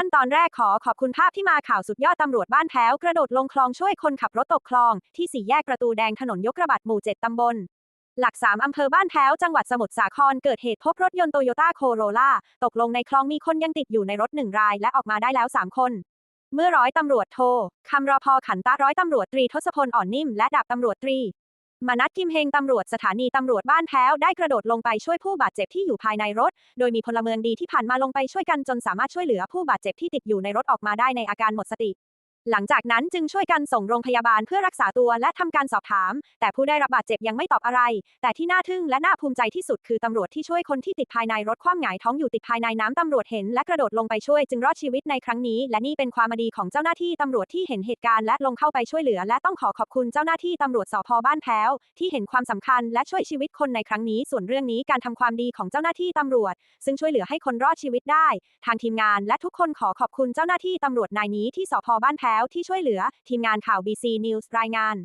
ขั้นตอนแรกขอขอบคุณภาพที่มาข่าวสุดยอดตำรวจบ้านแพ้ว กระโดดลงคลองช่วยคนขับรถตกคลอง ที่สี่แยกประตูแดงถนนยกระบัดหมู่ 7 ตำบล หลักสามอำเภอบ้านแพ้ว จังหวัดสมุทรสาคร เกิดเหตุพบรถยนต์โตโยต้าโคโรล่าตกลงในคลองมีคนยังติดอยู่ในรถหนึ่งรายและออกมาได้แล้ว 3 คน เมื่อร้อยตำรวจโทคำรอพอขันตะร้อยตำรวจตรีทศพลอ่อนนิ่มและดาบตำรวจตรี มนัทกิมเฮงตำรวจสถานีตำรวจบ้านแพ้วได้กระโดดลงไปช่วยผู้บาดเจ็บที่อยู่ภายในรถ โดยมีพลเมืองดีที่ผ่านมาลงไปช่วยกันจนสามารถช่วยเหลือผู้บาดเจ็บที่ติดอยู่ในรถออกมาได้ในอาการหมดสติ หลังจากนั้นจึงช่วยกันส่งโรงพยาบาลเพื่อรักษาตัวและทำการสอบถาม แต่ผู้ได้รับบาดเจ็บยังไม่ตอบอะไร แต่ที่น่าทึ่งและน่าภูมิใจที่สุดคือตำรวจที่ช่วยคนที่ติดภายในรถคว่ำหงายท้องอยู่ติดภายในน้ำตำรวจเห็นและกระโดดลงไปช่วยจึงรอดชีวิตในครั้งนี้ และนี่เป็นความดีของเจ้าหน้าที่ตำรวจที่เห็นเหตุการณ์และลงเข้าไปช่วยเหลือ และต้องขอขอบคุณเจ้าหน้าที่ตำรวจสพบ้านแพ้ว ที่เห็นความสำคัญและช่วยชีวิตคนในครั้งนี้ ส่วนเรื่องนี้การทำความดีของเจ้าหน้าที่ตำรวจ ซึ่งช่วยเหลือให้คนรอดชีวิตได้ ทางทีมงานและทุกคนขอขอบคุณเจ้าหน้าที่ตำรวจนายนี้ที่สพบ้านแพ้วที่ช่วยเหลือ ทีมงานข่าว BC News รายงาน